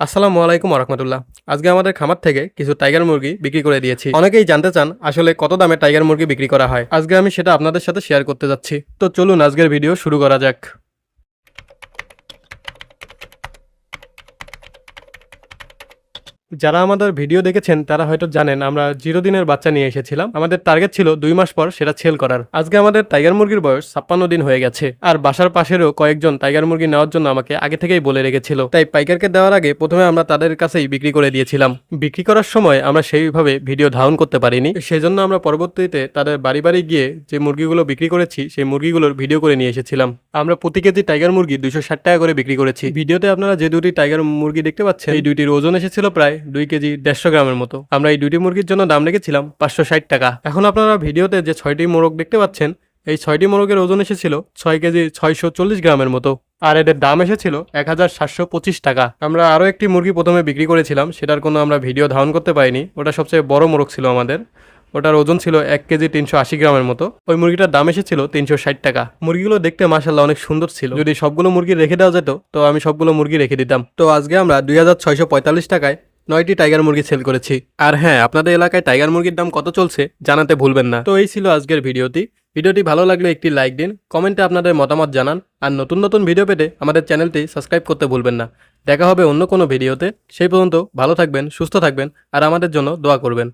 আসসালামু আলাইকুম রহমতুল্লাহ আজকে আমাদের খামার থেকে কিছু টাইগার মুরগি বিক্রি করে দিয়েছি। অনেকেই জানতে চান আসলে কত দামে টাইগার মুরগি বিক্রি করা হয়। আজকে আমি সেটা আপনাদের সাথে শেয়ার করতে যাচ্ছি। তো চলুন আজকের ভিডিও শুরু করা যাক। যারা আমাদের ভিডিও দেখেছেন, তারা হয়তো জানেন, আমরা জিরো দিনের বাচ্চা নিয়ে এসেছিলাম। আমাদের টার্গেট ছিল দুই মাস পর সেটা সেল করার। আজকে আমাদের টাইগার মুরগির বয়স ছাপ্পান্ন দিন হয়ে গেছে। আর বাসার পাশেরও কয়েকজন টাইগার মুরগি নেওয়ার জন্য আমাকে আগে থেকেই বলে রেখেছিল। তাই পাইকারকে দেওয়ার আগে প্রথমে আমরা তাদের কাছেই বিক্রি করে দিয়েছিলাম। বিক্রি করার সময় আমরা সেইভাবে ভিডিও ধারণ করতে পারিনি। সেজন্য আমরা পরবর্তীতে তাদের বাড়ি বাড়ি গিয়ে যে মুরগিগুলো বিক্রি করেছি, সেই মুরগিগুলোর ভিডিও করে নিয়ে এসেছিলাম। আমরা প্রতি কেজি টাইগার মুরগি দুশো ষাট টাকা করে বিক্রি করেছি। ভিডিওতে আপনারা যে দুটি টাইগার মুরগি দেখতে পাচ্ছেন, এই দুইটির ওজন এসেছিল প্রায় দুই কেজি দেড়শো গ্রামের মতো। আমরা এই দুটি মুরগির জন্য দাম রেখেছিলাম পাঁচশো ষাট টাকা। এখন আপনারা ভিডিওতে যে ছয়টি মোরগ দেখতে পাচ্ছেন, এই ছয়টি মোরগের ওজন এসেছিল ছয় কেজি ছয়শো চল্লিশ গ্রামের মতো। আর এদের দাম এসেছিল এক হাজার সাতশো পঁচিশ টাকা। আমরা আরও একটি মুরগি প্রথমে বিক্রি করেছিলাম, সেটার কোনো আমরা ভিডিও ধারণ করতে পারিনি। ওটা সবচেয়ে বড় মোরগ ছিল আমাদের। ওটার ওজন ছিল এক কেজি তিনশো আশি গ্রামের মতো। ওই মুরগিটার দাম এসেছিল তিনশো ষাট টাকা। মুরগিগুলো দেখতে মাসাল্লাহ অনেক সুন্দর ছিল। যদি সবগুলো মুরগি রেখে দেওয়া যেত, তো আমি সবগুলো মুরগি রেখে দিতাম। তো আজকে আমরা দুই হাজার ছয়শো পঁয়তাল্লিশ টাকায় নয়টি টাইগার মুরগি সেল করেছি। আর হ্যাঁ আপনাদের এলাকায় টাইগার মুরগির দাম কত চলছে জানাতে ভুলবেন না। তো এই ছিল আজকের ভিডিওটি। ভিডিওটি ভালো লাগলে একটি লাইক দিন, কমেন্টে আপনাদের মতামত জানান, আর নতুন নতুন ভিডিও পেতে আমাদের চ্যানেলটি সাবস্ক্রাইব করতে ভুলবেন না। দেখা হবে অন্য কোনো ভিডিওতে। সেই পর্যন্ত ভালো থাকবেন, সুস্থ থাকবেন, আর আমাদের জন্য দোয়া করবেন।